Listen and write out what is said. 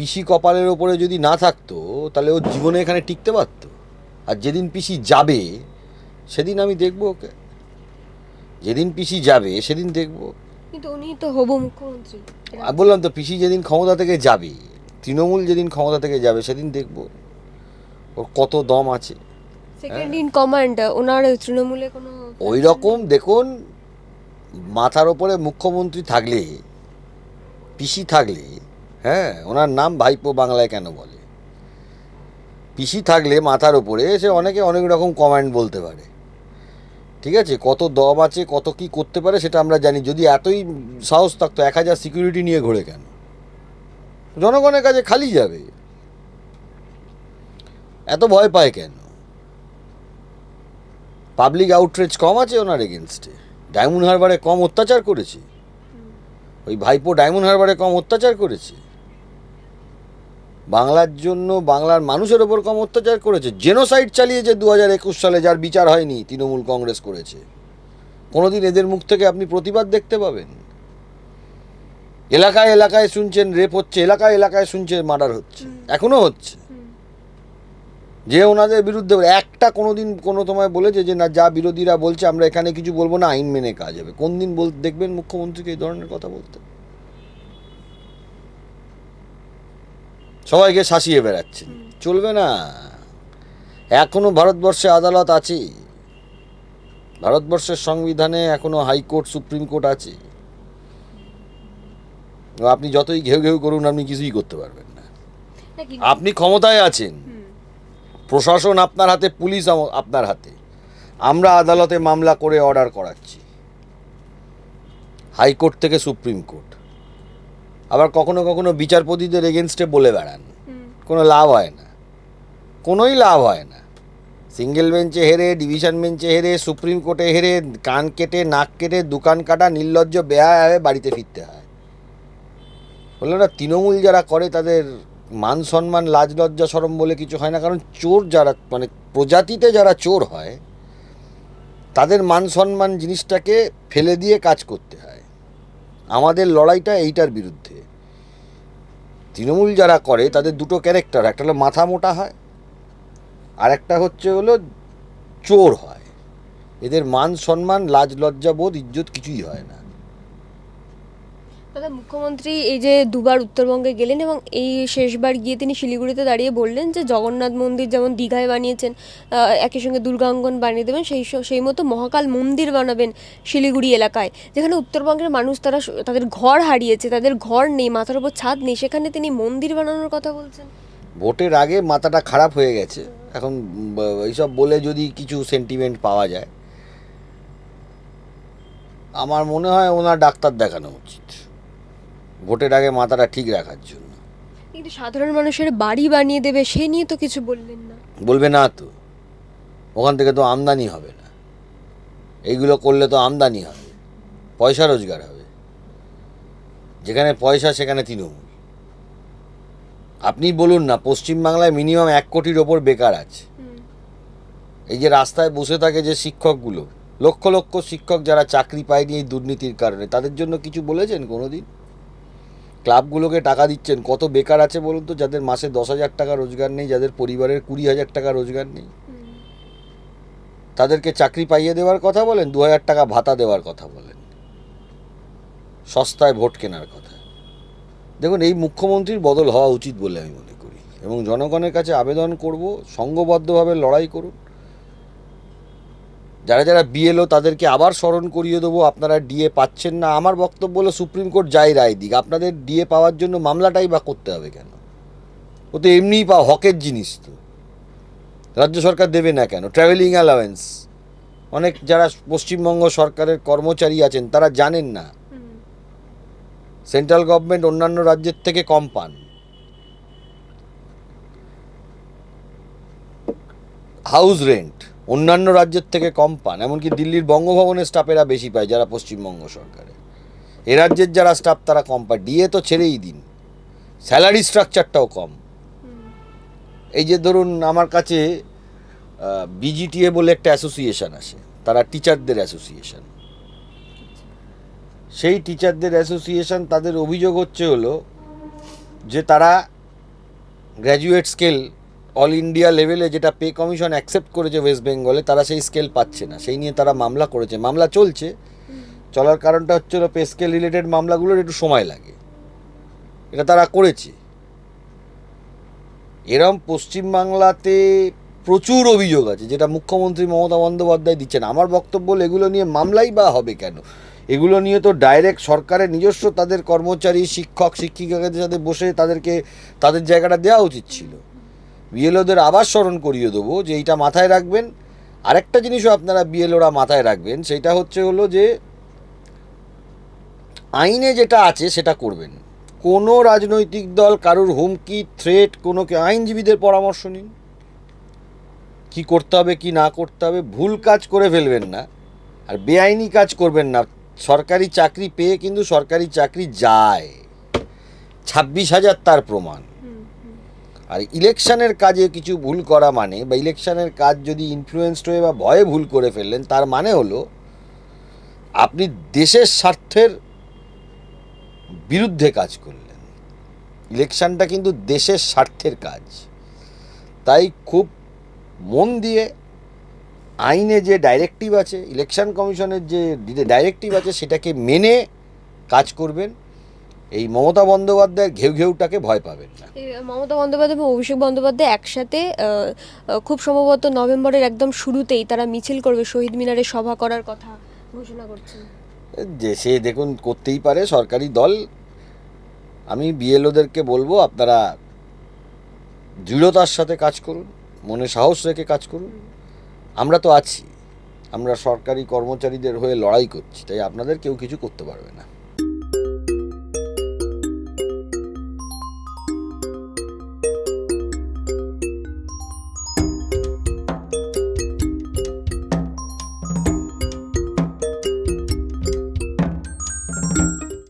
পিসি কপালের ওপরে যদি না থাকতো তাহলে ও জীবনে এখানে টিকতে পারতো। আর যেদিন পিসি যাবে সেদিন আমি দেখব ওকে। যেদিন পিসি যাবে সেদিন দেখব। কিন্তু উনি তো হবু মুখ্যমন্ত্রী। আর বললাম তো পিসি যেদিন ক্ষমতা থেকে যাবে তৃণমূল যেদিন ক্ষমতা থেকে যাবে সেদিন দেখব। ওর কত দম আছে। সেকেন্ড ইন কমান্ড ওনার তৃণমূলে কোনো ওই রকম দেখুন মাথার ওপরে মুখ্যমন্ত্রী থাকলে পিসি থাকলে হ্যাঁ ওনার নাম ভাইপো বাংলায় কেন বলে? পিসি থাকলে মাথার ওপরে সে অনেকে অনেক রকম কমান্ড বলতে পারে। ঠিক আছে? কত দম আছে, কত কি করতে পারে সেটা আমরা জানি। যদি এতই সাহস থাকতো, এক হাজার সিকিউরিটি নিয়ে ঘোরে কেন? জনগণের কাছে খালি যাবে। এত ভয় পায় কেন? পাবলিক আউটরিচ কম আছে ওনার এগেনস্টে ডায়মন্ড হারবারে কম অত্যাচার করেছে। ওই ভাইপো ডায়মন্ড হারবারে কম অত্যাচার করেছে। বাংলার জন্য বাংলার মানুষের ওপর কম অত্যাচার করেছে। জেনোসাইড চালিয়েছে দু হাজার একুশ সালে যার বিচার হয়নি তৃণমূল কংগ্রেস করেছে। কোনোদিন এদের মুখ থেকে আপনি প্রতিবাদ দেখতে পাবেন। এলাকায় এলাকায় শুনছেন রেপ হচ্ছে এলাকায় এলাকায় শুনছেন মার্ডার হচ্ছে। এখনও হচ্ছে। যে ওনাদের বিরুদ্ধে একটা কোনো দিন কোনো তোমায় বলেছে যে না যা বিরোধীরা বলছে আমরা এখানে কিছু বলব না আইন মেনে কাজ হবে। কোন দিন বল দেখবেন মুখ্যমন্ত্রীকে এই ধরনের কথা বলতে। সবাইকে শাসিয়ে বেড়াচ্ছেন। চলবে না। এখনও ভারতবর্ষে আদালত আছে। ভারতবর্ষের সংবিধানে এখনও হাইকোর্ট সুপ্রিম কোর্ট আছে। আপনি যতই ঘেউ ঘেউ করুন আপনি কিছুই করতে পারবেন না। না, আপনি ক্ষমতায় আছেন। প্রশাসন আপনার হাতে পুলিশ আপনার হাতে। আমরা আদালতে মামলা করে অর্ডার করাচ্ছি। হাইকোর্ট থেকে সুপ্রিম কোর্ট। আবার কখনো কখনো বিচারপতিদের এগেনস্টে বলে বেড়ান। কোনো লাভ হয় না। কোনোই লাভ হয় না। সিঙ্গেল বেঞ্চে হেরে ডিভিশন বেঞ্চে হেরে সুপ্রিম কোর্টে হেরে কান কেটে নাক কেটে দোকান কাটা নির্লজ্জ বেয়া হয়ে বাড়িতে ফিরতে হয়। বলল না তৃণমূল যারা করে তাদের মান সম্মান লাজ লজ্জা সরম বলে কিছু হয় না। কারণ চোর যারা মানে প্রজাতিতে যারা চোর হয় তাদের মান সম্মান জিনিসটাকে ফেলে দিয়ে কাজ করতে হয়। আমাদের লড়াইটা এইটার বিরুদ্ধে। তৃণমূল যারা করে, তাদের দুটো ক্যারেক্টার একটা হলো মাথা মোটা হয়, আর একটা হচ্ছে হলো চোর হয়। এদের মান সম্মান লাজ লজ্জা বোধ, ইজ্জত কিছুই হয় না। দাদা, মুখ্যমন্ত্রী এই যে দুবার উত্তরবঙ্গে গেলেন এবং এই শেষবার গিয়ে তিনি শিলিগুড়িতে দাঁড়িয়ে বললেন যে, জগন্নাথ মন্দির যেমন দীঘায় বানিয়েছেন একই সঙ্গে দুর্গাঙ্গন বানিয়ে দেবেন, সেই সেই মতো মহাকাল মন্দির বানাবেন শিলিগুড়ি এলাকায়। যেখানে উত্তরবঙ্গের মানুষ তারা তাদের ঘর হারিয়েছে, তাদের ঘর নেই, মাথার উপর ছাদ নেই, সেখানে তিনি মন্দির বানানোর কথা বলছেন। ভোটের আগে মাথাটা খারাপ হয়ে গেছে। এখন এইসব বলে যদি কিছু সেন্টিমেন্ট পাওয়া যায়, আমার মনে হয় ওনার ডাক্তার দেখানো উচিত। ভোটের আগে মাথাটা ঠিক রাখার জন্য। কিন্তু সাধারণ মানুষের বাড়ি বানিয়ে দেবে সে নিয়ে তো কিছু বললেন না। বলবে না তো। ওখান থেকে তো আমদানি হবে না। এইগুলো করলে তো আমদানি হবে। পয়সা রোজগার হবে। যেখানে পয়সা সেখানে তৃণমূল। আপনি বলুন না পশ্চিমবাংলায় মিনিমাম এক কোটির ওপর বেকার আছে। এই যে রাস্তায় বসে থাকে যে শিক্ষকগুলো লক্ষ লক্ষ শিক্ষক যারা চাকরি পায়নি এই দুর্নীতির কারণে তাদের জন্য কিছু বলেছেন কোনো দিন ক্লাবগুলোকে টাকা দিচ্ছেন। কত বেকার আছে বলুন তো যাদের মাসে দশ হাজার টাকা রোজগার নেই যাদের পরিবারের কুড়ি হাজার টাকা রোজগার নেই। তাদেরকে চাকরি পাইয়ে দেওয়ার কথা বলেন দু হাজার টাকা ভাতা দেওয়ার কথা বলেন। সস্তায় ভোট কেনার কথা। দেখুন এই মুখ্যমন্ত্রীর বদল হওয়া উচিত বলে আমি মনে করি। এবং জনগণের কাছে আবেদন করব সংঘবদ্ধভাবে লড়াই করুন। যারা যারা বিএলও তাদেরকে আবার স্মরণ করিয়ে দেবো, আপনারা ডিএ পাচ্ছেন না। আমার বক্তব্য হলো সুপ্রিম কোর্ট যাই রায় দিক। আপনাদের ডিএ পাওয়ার জন্য মামলাটাই বা করতে হবে কেন? ও তো এমনিই পাও হকের জিনিস তো। রাজ্য সরকার দেবে না কেন? ট্রাভেলিং অ্যালাওয়েন্স অনেক যারা পশ্চিমবঙ্গ সরকারের কর্মচারী আছেন, তারা জানেন না। সেন্ট্রাল গভর্নমেন্ট অন্যান্য রাজ্যের থেকে কম পান। হাউস রেন্ট অন্যান্য রাজ্যের থেকে কম পান, এমনকি দিল্লির বঙ্গভবনের স্টাফেরা বেশি পায় যারা পশ্চিমবঙ্গ সরকারে এ রাজ্যের যারা স্টাফ, তারা কম পায়। ডিএ তো ছেড়েই দিন। স্যালারি স্ট্রাকচারটাও কম। এই যে ধরুন, আমার কাছে বিজিটিএ বলে একটা অ্যাসোসিয়েশন আছে তারা টিচারদের অ্যাসোসিয়েশন। সেই টিচারদের অ্যাসোসিয়েশন, তাদের অভিযোগ হচ্ছে হলো যে তারা গ্র্যাজুয়েট স্কেল অল ইন্ডিয়া লেভেলে যেটা পে কমিশন অ্যাকসেপ্ট করেছে ওয়েস্ট বেঙ্গলে তারা সেই স্কেল পাচ্ছে না। সেই নিয়ে তারা মামলা করেছে। মামলা চলছে। চলার কারণটা হচ্ছে পে স্কেল রিলেটেড মামলাগুলোর একটু সময় লাগে। এটা তারা করেছে। এরম পশ্চিমবাংলাতে প্রচুর অভিযোগ আছে, যেটা মুখ্যমন্ত্রী মমতা বন্দ্যোপাধ্যায় দিচ্ছেন। আমার বক্তব্য এগুলো নিয়ে মামলাই বা হবে কেন? এগুলো নিয়ে তো ডাইরেক্ট সরকারের নিজস্ব তাদের কর্মচারী, শিক্ষক, শিক্ষিকাদের সাথে বসে তাদেরকে, তাদের জায়গাটা দেওয়া উচিত ছিল। বিএলওদের আবার স্মরণ করিয়ে দেবো যে এইটা মাথায় রাখবেন। আরেকটা জিনিসও আপনারা বিএলওরা মাথায় রাখবেন, সেটা হচ্ছে হলো যে আইনে যেটা আছে সেটা করবেন। কোনো রাজনৈতিক দল কারোর হুমকি থ্রেট কোনো আইনজীবীদের পরামর্শ নিন। কি করতে হবে, কি না করতে হবে, ভুল কাজ করে ফেলবেন না। আর বেআইনি কাজ করবেন না। সরকারি চাকরি পেয়ে কিন্তু সরকারি চাকরি যায়। ছাব্বিশ হাজার তার প্রমাণ। আর ইলেকশনের কাজে কিছু ভুল করা মানে বা ইলেকশনের কাজ যদি ইনফ্লুয়েসড হয়ে বা ভয়ে ভুল করে ফেললেন, তার মানে হলো আপনি দেশের স্বার্থের বিরুদ্ধে কাজ করলেন। ইলেকশনটা কিন্তু দেশের স্বার্থের কাজ। তাই খুব মন দিয়ে আইনে যে ডাইরেক্টিভ আছে, ইলেকশন কমিশনের যে ডাইরেক্টিভ আছে, সেটাকে মেনে কাজ করবেন। এই মমতা বন্দ্যোপাধ্যায়ের ঘেউ ঘেউটাকে ভয় পাবেন না। মমতা বন্দ্যোপাধ্যায় এবং অভিষেক বন্দ্যোপাধ্যায় একসাথে খুব সম্ভবত নভেম্বরের একদম শুরুতেই তারা মিছিল করবে শহীদ মিনারে সভা করার কথা ঘোষণা করছেন। যে সে দেখুন করতেই পারে সরকারি দল। আমি বিএলওদেরকে বলব আপনারা দৃঢ়তার সাথে কাজ করুন মনে সাহস রেখে কাজ করুন। আমরা তো আছি আমরা সরকারি কর্মচারীদের হয়ে লড়াই করছি তাই আপনাদের কেউ কিছু করতে পারবে না।